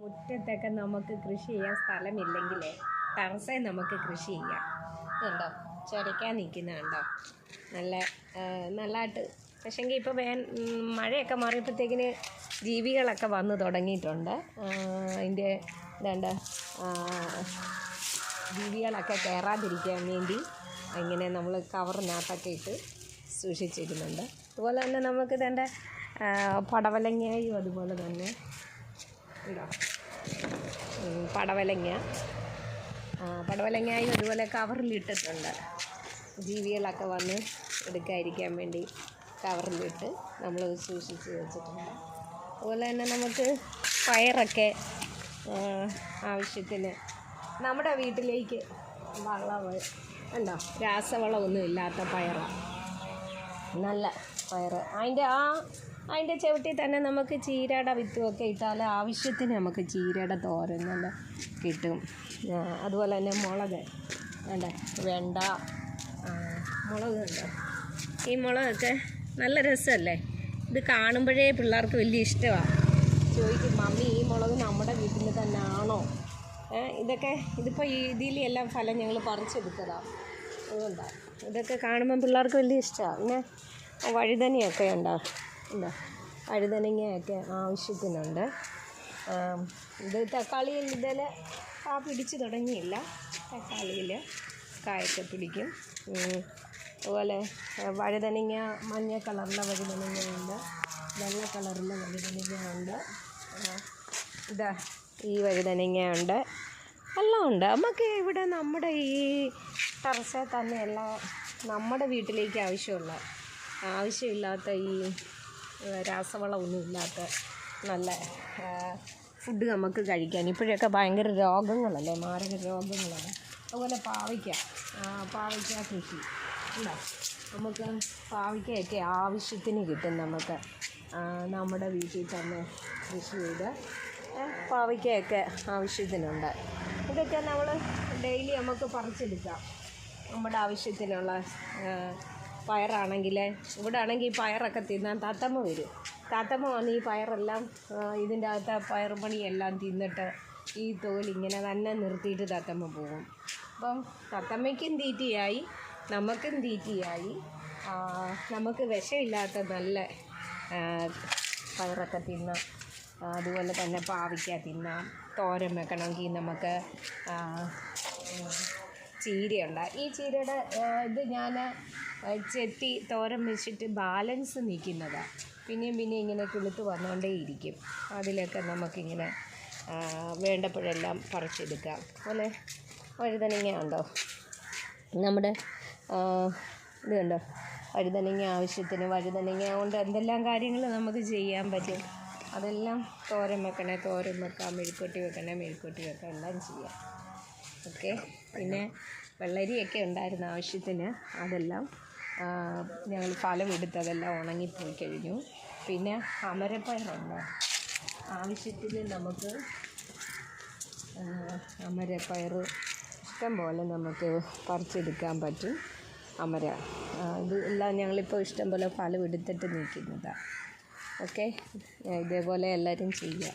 മുറ്റത്തൊക്കെ നമുക്ക് കൃഷി ചെയ്യാൻ സ്ഥലമില്ലെങ്കിലേ ടെറസേ നമുക്ക് കൃഷി ചെയ്യാം. കണ്ടോ? ചുരയ്ക്കാൻ നിൽക്കുന്ന കണ്ടോ? നല്ല നല്ലതായിട്ട്. പക്ഷേങ്കിൽ ഇപ്പോൾ വേ മഴയൊക്കെ മാറിയപ്പോഴത്തേക്കിന് ജീവികളൊക്കെ വന്ന് തുടങ്ങിയിട്ടുണ്ട്. അതിന്റെ ഇതാണ്ട് ജീവികളൊക്കെ കയറാതിരിക്കാൻ വേണ്ടി ഇങ്ങനെ നമ്മൾ കവറിനകത്തൊക്കെ ഇട്ട് സൂക്ഷിച്ചിരുന്നുണ്ട് അതുപോലെ തന്നെ നമുക്ക് ഇതേണ്ട പടവലങ്ങയും അതുപോലെ തന്നെ ഉണ്ടോ? പടവലങ്ങ. പടവലങ്ങയും അതുപോലെ കവറിലിട്ടിട്ടുണ്ട്. ജീവികളൊക്കെ വന്ന് എടുക്കാതിരിക്കാൻ വേണ്ടി കവറിലിട്ട് നമ്മൾ സൂക്ഷിച്ച് വെച്ചിട്ടുണ്ട്. അതുപോലെ തന്നെ നമുക്ക് പയറൊക്കെ ആവശ്യത്തിന് നമ്മുടെ വീട്ടിലേക്ക് വളവ് ഉണ്ടോ രാസവളമൊന്നും ഇല്ലാത്ത പയറാണ് നല്ല പയർ അതിന്റെ ആ അതിന്റെ ചവിട്ടിൽ തന്നെ നമുക്ക് ചീരയുടെ വിത്തുമൊക്കെ ഇട്ടാൽ ആവശ്യത്തിന് നമുക്ക് ചീരയുടെ തോരൻ കിട്ടും. അതുപോലെ തന്നെ മുളക്. വേണ്ട. വെണ്ട മുളക് ഉണ്ട് ഈ മുളകൊക്കെ നല്ല രസമല്ലേ? ഇത് കാണുമ്പോഴേ പിള്ളേർക്ക് വലിയ ഇഷ്ടമാണ് ചോദിക്കും മമ്മി ഈ മുളക് നമ്മുടെ വീട്ടിൽ തന്നെ ആണോ? ഇതൊക്കെ ഇതിപ്പോൾ ഇതിൽ എല്ലാം ഫലം ഞങ്ങൾ പറിച്ചെടുത്തതാണ് അതുകൊണ്ടാണ് ഇതൊക്കെ കാണുമ്പം പിള്ളേർക്ക് വലിയ ഇഷ്ടമാണ് പിന്നെ വഴുതനയൊക്കെ ഉണ്ടോ? ഉണ്ടോ വഴുതനങ്ങയൊക്കെ ആവശ്യത്തിനുണ്ട്. ഇത് തക്കാളിയിൽ ഇതിൽ ആ പിടിച്ച് തുടങ്ങിയില്ല. തക്കാളിയിൽ കായൊക്കെ പിടിക്കും. അതുപോലെ വഴുതനങ്ങ മഞ്ഞ കളറിലെ വഴുതനങ്ങയുണ്ട്. വെള്ള കളറിലെ വഴുതനങ്ങയുണ്ട്. ഇതാ ഈ വഴുതനങ്ങയുണ്ട്. എല്ലാം ഉണ്ട്. നമുക്ക് ഇവിടെ നമ്മുടെ ഈ ടെറസിൽ എല്ലാം നമ്മുടെ വീട്ടിലേക്ക് ആവശ്യമുള്ള ആവശ്യമില്ലാത്ത ഈ രാസവളമൊന്നും ഇല്ലാത്ത നല്ല ഫുഡ് നമുക്ക് കഴിക്കാൻ. ഇപ്പോഴൊക്കെ ഭയങ്കര രോഗങ്ങളല്ലേ? മാരക രോഗങ്ങളാണ്. അതുപോലെ പാവയ്ക്ക. പാവയ്ക്ക കൃഷി. ഉണ്ടോ? നമുക്ക് പാവയ്ക്കയൊക്കെ ആവശ്യത്തിന് കിട്ടും നമുക്ക്. നമ്മുടെ വീട്ടിൽ തന്നെ കൃഷി ചെയ്ത് പാവയ്ക്കയൊക്കെ ആവശ്യത്തിനുണ്ട്. ഇതൊക്കെ നമ്മൾ ഡെയിലി നമുക്ക് പറിച്ചെടുക്കാം. നമ്മുടെ ആവശ്യത്തിനുള്ള പയറാണെങ്കിൽ ഇവിടെ ആണെങ്കിൽ പയറൊക്കെ തിന്നാൻ താത്തമ്മ വരും. താത്തമ്മ വന്ന് ഈ പയറെല്ലാം ഇതിന്റെ അകത്ത് പയർ പണിയെല്ലാം തിന്നിട്ട് ഈ തോലിങ്ങനെ തന്നെ നിർത്തിയിട്ട് താത്തമ്മ പോകും. അപ്പം തത്തമ്മയ്ക്കും തീറ്റിയായി നമുക്കും തീറ്റിയായി. നമുക്ക് വിഷമില്ലാത്ത നല്ല പയറൊക്കെ തിന്നാം. അതുപോലെ തന്നെ പാവയ്ക്ക തിന്നാം. തോരൻ വെക്കണമെങ്കിൽ നമുക്ക് ചീരയുണ്ട്. ഈ ചീരയുടെ ഇത് ഞാൻ ചെത്തി തോരൻ വെച്ചിട്ട് ബാലൻസ് നിൽക്കുന്നതാണ് പിന്നെയും പിന്നെയും ഇങ്ങനെ കിളുത്ത് വന്നുകൊണ്ടേയിരിക്കും അതിലൊക്കെ നമുക്കിങ്ങനെ വേണ്ടപ്പോഴെല്ലാം പറിച്ചെടുക്കാം. അതുപോലെ വഴുതനങ്ങ ഉണ്ടോ? നമ്മുടെ ഇതുണ്ടോ ഇത് കണ്ടോ? വഴുതനങ്ങ ആവശ്യത്തിന് വഴുതനങ്ങ കൊണ്ട് എന്തെല്ലാം കാര്യങ്ങൾ നമുക്ക് ചെയ്യാൻ പറ്റും? അതെല്ലാം തോരൻ വെക്കണേ തോരൻ വെക്കാം മെഴുക്കൊട്ടി വെക്കണേ മെഴുക്കൊട്ടി വെക്കാം എല്ലാം ചെയ്യാം. ഓക്കെ? പിന്നെ വെള്ളരിയൊക്കെ ഉണ്ടായിരുന്ന ആവശ്യത്തിന്. അതെല്ലാം ഞങ്ങൾ ഫലം എടുത്തതെല്ലാം ഉണങ്ങിപ്പോയി കഴിഞ്ഞു. പിന്നെ അമരപ്പയറുണ്ട്. ആവശ്യത്തിന് നമുക്ക് അമരപ്പയർ ഇഷ്ടം പോലെ നമുക്ക് പറിച്ചെടുക്കാൻ പറ്റും. അമര ഇത് എല്ലാം ഞങ്ങളിപ്പോൾ ഇഷ്ടം പോലെ ഫലം എടുത്തിട്ട് നിൽക്കുന്നതാണ് ഓക്കെ ഇതേപോലെ എല്ലാവരും ചെയ്യുക